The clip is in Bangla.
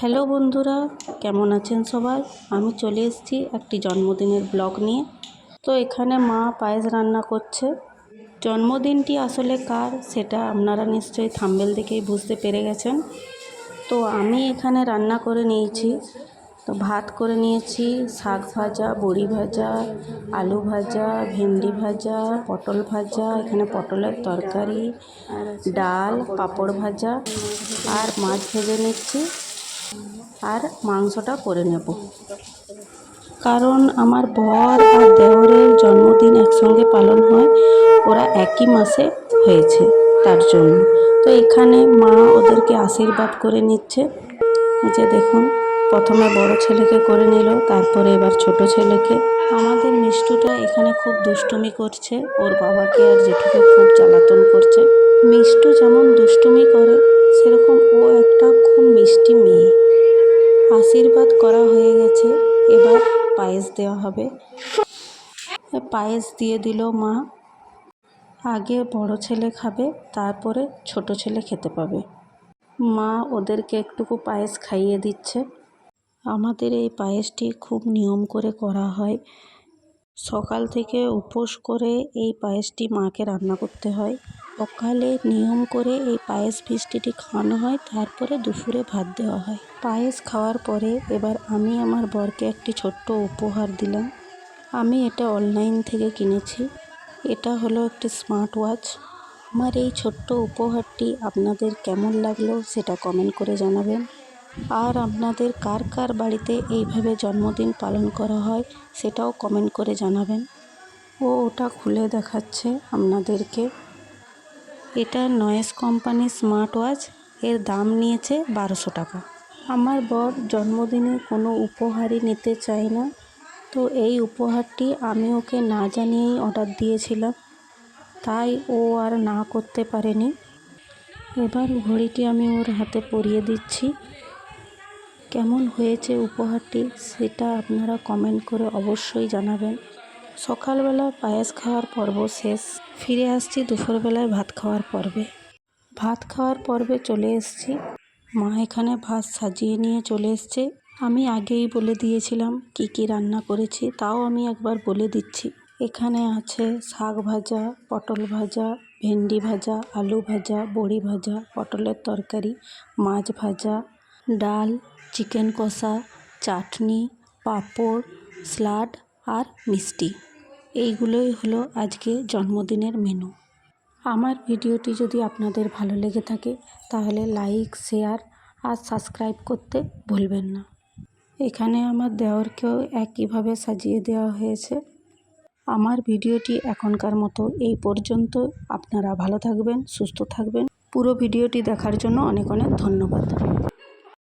হ্যালো বন্ধুরা, কেমন আছেন সবাই? আমি চলে এসেছি একটি জন্মদিনের ব্লগ নিয়ে। তো এখানে মা পায়েস রান্না করছে। জন্মদিনটি আসলে কার সেটা আপনারা নিশ্চয়ই থাম্বেল দেখেই বুঝতে পেরে গেছেন। তো আমি এখানে রান্না করে নিয়েছি। তো ভাত করে নিয়েছি, শাক ভাজা, বড়ি ভাজা, আলু ভাজা, ভেন্ডি ভাজা, পটল ভাজা, এখানে পটলের তরকারি, ডাল, পাঁপড় ভাজা, আর মাছ ভেজে নিচ্ছি। আর মাংসটা করে নেব। কারণ আমার বর আর দেওরের জন্মদিন একসঙ্গে পালন হয়, ওরা একই মাসে হয়েছে তার জন্য। তো এখানে মা ওদেরকে আশীর্বাদ করে নিচ্ছে। যে দেখুন, প্রথমে বড় ছেলেকে করে নিল, তারপরে এবার ছোট ছেলেকে। আমাদের মিষ্টুটা এখানে খুব দুষ্টুমি করছে, ওর বাবাকে আর জেঠুকে খুব জ্বালাতন করছে। মিষ্টু যেমন দুষ্টুমি করে, সেরকম ও একটা খুব মিষ্টি মেয়ে। আশীর্বাদ করা হয়ে গেছে। এবার পায়েস দেওয়া হবে। পায়েস দিয়ে দিল মা। আগে বড় ছেলে খাবে, তারপরে ছোট ছেলে খেতে পাবে। মা ওদেরকে একটুকু পায়েস খাইয়ে দিচ্ছে। আমাদের এই পায়েসটি খুব নিয়ম করে করা হয়। সকাল থেকে উপোস করে এই পায়েসটি মাকে রান্না করতে হয়। সকালে নিয়ম করে এই পায়েস মিষ্টিটি খাওয়ানো হয়, তারপরে দুপুরে ভাত দেওয়া হয়। পায়েস খাওয়ার পরে এবার আমি আমার বরকে একটি ছোট্ট উপহার দিলাম। আমি এটা অনলাইন থেকে কিনেছি। এটা হলো একটি স্মার্ট ওয়াচ। আমার এই ছোট্ট উপহারটি আপনাদের কেমন লাগল সেটা কমেন্ট করে জানাবেন। আর আপনাদের কার কার বাড়িতে এইভাবে জন্মদিন পালন করা হয় সেটাও কমেন্ট করে জানাবেন। ও ওটা খুলে দেখাচ্ছে আপনাদেরকে। এটা নয়েস কোম্পানি স্মার্ট ওয়াচ, এর দাম নিয়েছে বারোশো টাকা। আমার বর জন্মদিনে কোনো উপহারই নিতে চায় না, তো এই উপহারটি আমি ওকে না জানিয়েই অর্ডার দিয়েছিলাম, তাই ও আর না করতে পারেনি। এবার ঘড়িটি আমি ওর হাতে পরিয়ে দিচ্ছি। কেমন হয়েছে উপহারটি সেটা আপনারা কমেন্ট করে অবশ্যই জানাবেন। সকালবেলা পায়েস খাওয়ার পর্ব শেষ। ফিরে আসছি দুপুরবেলায় ভাত খাওয়ার পর্বে। ভাত খাওয়ার পর্বে চলে এসেছি। মা এখানে ভাত সাজিয়ে নিয়ে চলে এসছে। আমি আগেই বলে দিয়েছিলাম কি কি রান্না করেছি, তাও আমি একবার বলে দিচ্ছি। এখানে আছে শাক ভাজা, পটল ভাজা, ভেন্ডি ভাজা, আলু ভাজা, বড়ি ভাজা, পটলের তরকারি, মাছ ভাজা ডাল, চিকেন কষা, চাটনি, পাঁপড় স্যালাড আর মিষ্টি। এইগুলোই হলো আজকে জন্মদিনের মেনু আমার ভিডিওটি যদি আপনাদের ভালো লেগে থাকে, তাহলে লাইক শেয়ার আর সাবস্ক্রাইব করতে ভুলবেন না। এখানে আমার দেওরকেও একইভাবে সাজিয়ে দেওয়া হয়েছে। আমার ভিডিওটি এখনকার মতো এই পর্যন্ত। আপনারা ভালো থাকবেন, সুস্থ থাকবেন। পুরো ভিডিওটি দেখার জন্য অনেক অনেক ধন্যবাদ।